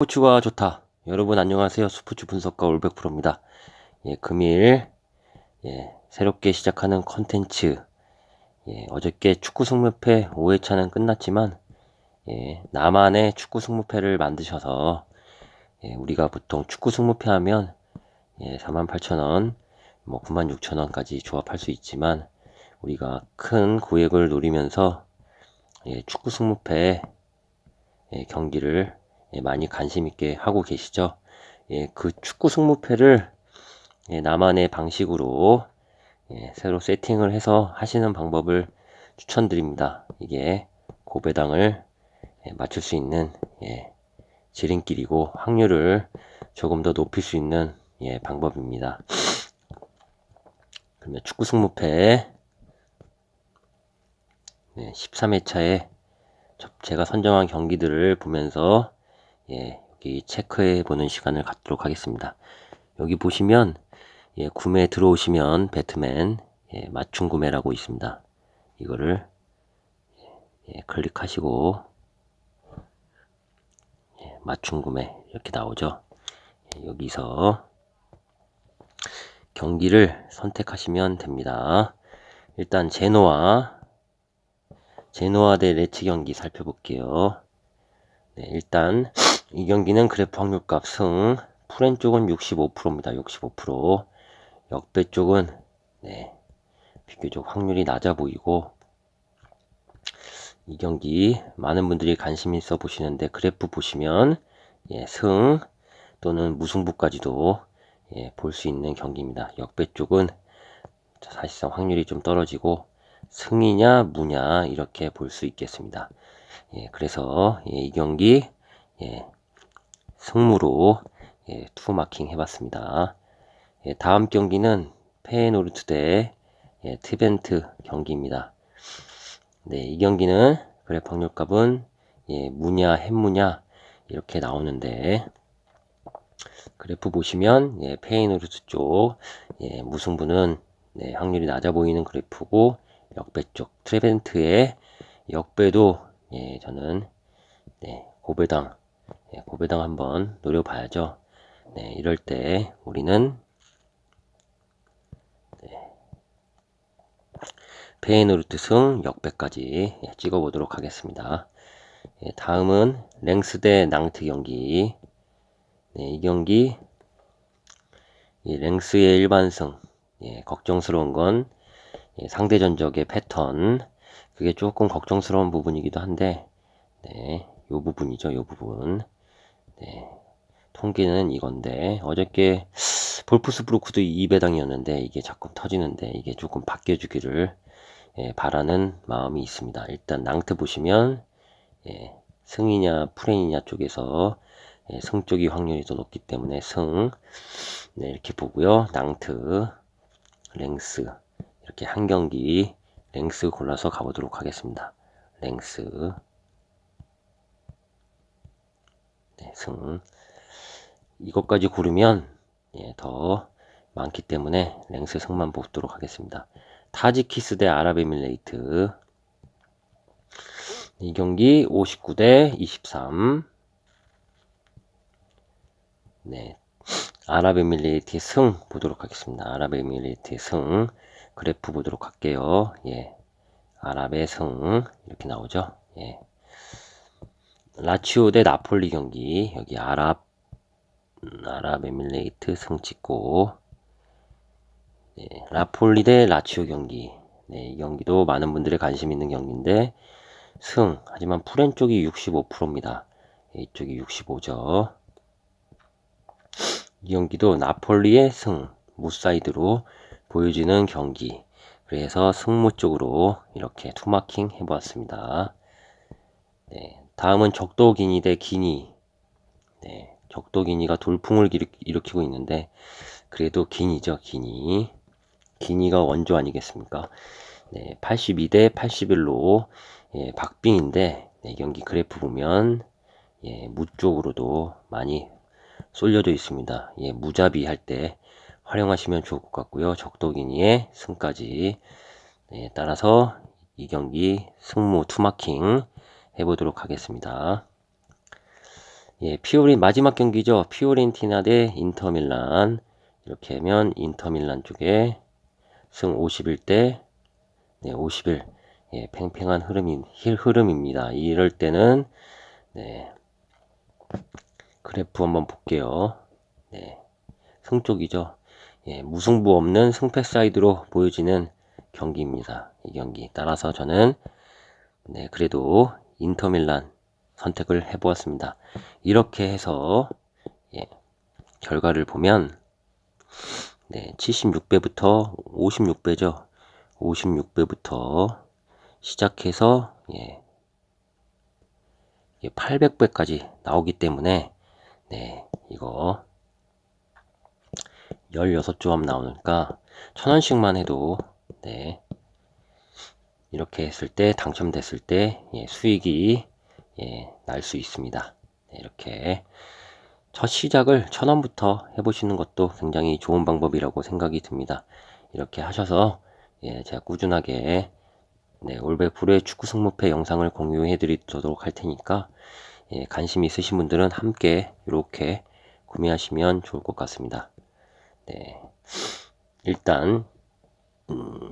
스포츠가 좋다. 여러분 안녕하세요. 스포츠 분석가 올백 프로입니다. 예, 금일 예, 새롭게 시작하는 컨텐츠 예, 어저께 축구 승무패 5회차는 끝났지만 예, 나만의 축구 승무패를 만드셔서 예, 우리가 보통 축구 승무패 하면 예, 48,000원, 뭐 96,000원까지 조합할 수 있지만 우리가 큰 고액을 노리면서 예, 축구 승무패 예, 경기를 예, 많이 관심 있게 하고 계시죠. 예, 그 축구 승무패를 예, 나만의 방식으로 예, 새로 세팅을 해서 하시는 방법을 추천드립니다. 이게 고배당을 예, 맞출 수 있는 예, 지름길이고 확률을 조금 더 높일 수 있는 예, 방법입니다. 그러면 축구 승무패 네, 13회차에 제가 선정한 경기들을 보면서 예, 여기 체크해 보는 시간을 갖도록 하겠습니다. 여기 보시면 예, 구매 들어오시면 배트맨 예, 맞춤 구매라고 있습니다. 이거를 예, 클릭하시고 예, 맞춤 구매 이렇게 나오죠. 예, 여기서 경기를 선택하시면 됩니다. 일단 제노아 제노아 대 레츠 경기 살펴볼게요. 네, 일단 이 경기는 그래프 확률값 승, 풀엔 쪽은 65%입니다. 65%. 역배 쪽은 네, 비교적 확률이 낮아 보이고 이 경기 많은 분들이 관심 있어 보시는데 그래프 보시면 예, 승 또는 무승부까지도 예, 볼 수 있는 경기입니다. 역배 쪽은 사실상 확률이 좀 떨어지고 승이냐 무냐 이렇게 볼 수 있겠습니다. 예, 그래서 예, 이 경기 예, 승무로 예, 투 마킹 해봤습니다. 예, 다음 경기는 페이노르트 대 예, 트벤트 경기입니다. 네, 이 경기는 그래프 확률값은 예, 무냐 햄무냐 이렇게 나오는데 그래프 보시면 예, 페이노르트 쪽 예, 무승부는 네, 확률이 낮아 보이는 그래프고 역배 쪽 트레벤트의 역배도 예, 저는 네, 고배당 예, 고배당 한번 노려봐야죠. 네, 이럴 때 우리는 네, 페이노르트 승 역배까지 예, 찍어보도록 하겠습니다. 예, 다음은 랭스 대 낭트 경기. 네, 이 경기 이 랭스의 일반승 예, 걱정스러운 건 예, 상대 전적의 패턴 그게 조금 걱정스러운 부분이기도 한데 네, 요 부분이죠, 요 부분. 네, 통계는 이건데 어저께 볼프스 브루크도 2배당이었는데 이게 자꾸 터지는데 이게 조금 바뀌어주기를 예, 바라는 마음이 있습니다. 일단 낭트 보시면 예, 승이냐 프레이냐 쪽에서 예, 승 쪽이 확률이 더 높기 때문에 승 네, 이렇게 보고요. 낭트 랭스 이렇게 한 경기 랭스 골라서 가보도록 하겠습니다. 랭스 네, 승 이것까지 고르면 예, 더 많기 때문에 랭스 승만 보도록 하겠습니다. 타지키스 대 아랍에밀레이트 이 경기 59 대 23 네, 아랍에밀레이트의 승 보도록 하겠습니다. 아랍에밀레이트의 승 그래프 보도록 할게요. 예. 아랍의 승 이렇게 나오죠. 예. 라치오 대 나폴리 경기 여기 아랍 음, 아랍에밀레이트 승 찍고 네, 라폴리 대 라치오 경기 네, 이 경기도 많은 분들의 관심 있는 경기인데 승 하지만 프렌 쪽이 65%입니다. 이쪽이 65죠. 이 경기도 나폴리의 승 무사이드로 보여지는 경기. 그래서 승무 쪽으로 이렇게 투마킹 해보았습니다. 네, 다음은 적도기니 대 기니. 네, 적도기니가 돌풍을 일으키고 있는데 그래도 기니죠, 기니. 기니가 원조 아니겠습니까? 네, 82 대 81로 예, 박빙인데 네, 경기 그래프 보면 예, 무 쪽으로도 많이 쏠려져 있습니다. 예, 무자비 할때 활용하시면 좋을 것 같고요. 적도기니의 승까지 네, 따라서 이 경기 승무 투마킹 해보도록 하겠습니다. 예, 피오린 마지막 경기죠. 피오렌티나 대 인터밀란. 이렇게 하면 인터밀란 쪽에 승 51대 네, 51. 예, 팽팽한 흐름이 흐름입니다. 이럴 때는 네. 그래프 한번 볼게요. 네. 승 쪽이죠. 예, 무승부 없는 승패 사이드로 보여지는 경기입니다. 이 경기. 따라서 저는 네, 그래도 인터밀란 선택을 해 보았습니다. 이렇게 해서 예, 결과를 보면 네, 76배부터 56배죠. 56배부터 시작해서 예, 800배까지 나오기 때문에 네, 이거 16조합 나오니까 천원씩만 해도 네, 이렇게 했을 때 당첨됐을 때 예, 수익이 예, 날 수 있습니다. 네, 이렇게 첫 시작을 천 원부터 해보시는 것도 굉장히 좋은 방법이라고 생각이 듭니다. 이렇게 하셔서 예, 제가 꾸준하게 네, 올백 프로의 축구 승무패 영상을 공유해 드리도록 할 테니까 예, 관심 있으신 분들은 함께 이렇게 구매하시면 좋을 것 같습니다. 네. 일단 음,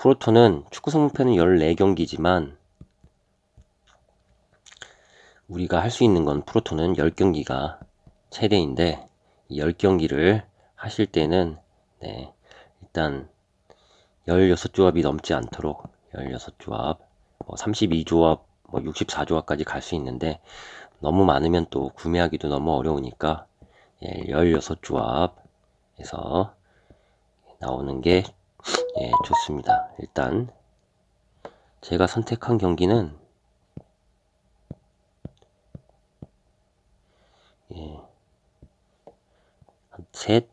프로토는 축구 승무패는 14경기지만 우리가 할 수 있는 건 프로토는 10경기가 최대인데 10경기를 하실 때는 네, 일단 16조합이 넘지 않도록 16조합, 뭐 32조합, 뭐 64조합까지 갈 수 있는데 너무 많으면 또 구매하기도 너무 어려우니까 예, 16조합에서 나오는 게 예, 좋습니다. 일단 제가 선택한 경기는 예, 셋,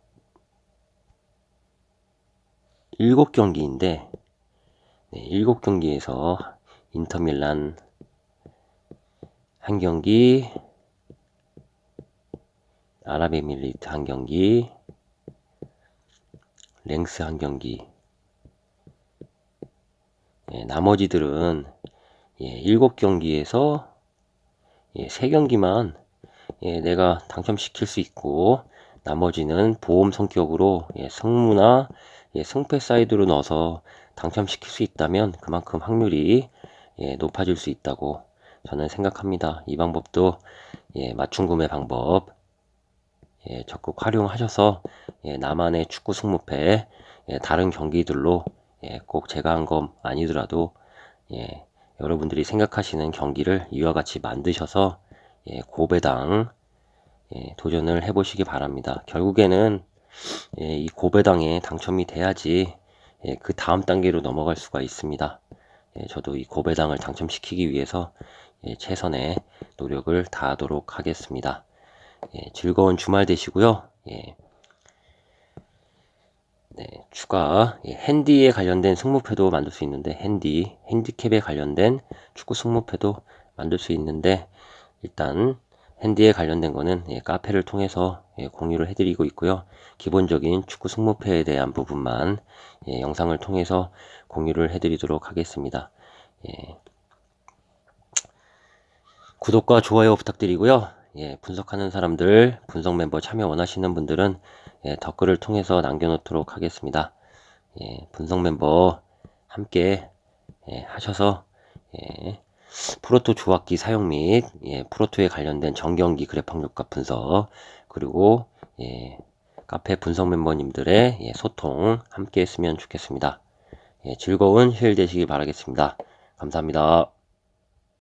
일곱 경기인데 네, 일곱 경기에서 인터밀란 한 경기, 아랍에미리트 한 경기, 랭스 한 경기. 예, 나머지들은 예, 일곱 경기에서 예, 세 경기만 예, 내가 당첨시킬 수 있고 나머지는 보험 성격으로 예, 승무나 예, 승패 사이드로 넣어서 당첨시킬 수 있다면 그만큼 확률이 예, 높아질 수 있다고 저는 생각합니다. 이 방법도 예, 맞춤 구매 방법 예, 적극 활용하셔서 예, 나만의 축구 승무패 예, 다른 경기들로 예, 꼭 제가 한것 아니더라도 예, 여러분들이 생각하시는 경기를 이와 같이 만드셔서 예, 고배당 예, 도전을 해보시기 바랍니다. 결국에는 예, 이 고배당에 당첨이 돼야지 예, 그 다음 단계로 넘어갈 수가 있습니다. 예, 저도 이 고배당을 당첨시키기 위해서 예, 최선의 노력을 다하도록 하겠습니다. 예, 즐거운 주말 되시고요. 예, 네, 추가 예, 핸디에 관련된 승무패도 만들 수 있는데 핸디, 핸디캡에 관련된 축구 승무패도 만들 수 있는데 일단 핸디에 관련된 거는 예, 카페를 통해서 예, 공유를 해드리고 있고요. 기본적인 축구 승무패에 대한 부분만 예, 영상을 통해서 공유를 해드리도록 하겠습니다. 예. 구독과 좋아요 부탁드리고요. 예, 분석하는 사람들, 분석 멤버 참여 원하시는 분들은 예, 댓글을 통해서 남겨놓도록 하겠습니다. 예, 분석 멤버 함께 예, 하셔서 예, 프로토 조합기 사용 및 예, 프로토에 관련된 정경기 그래프 확률값 분석 그리고 예, 카페 분석 멤버님들의 예, 소통 함께 했으면 좋겠습니다. 예, 즐거운 휴일 되시길 바라겠습니다. 감사합니다.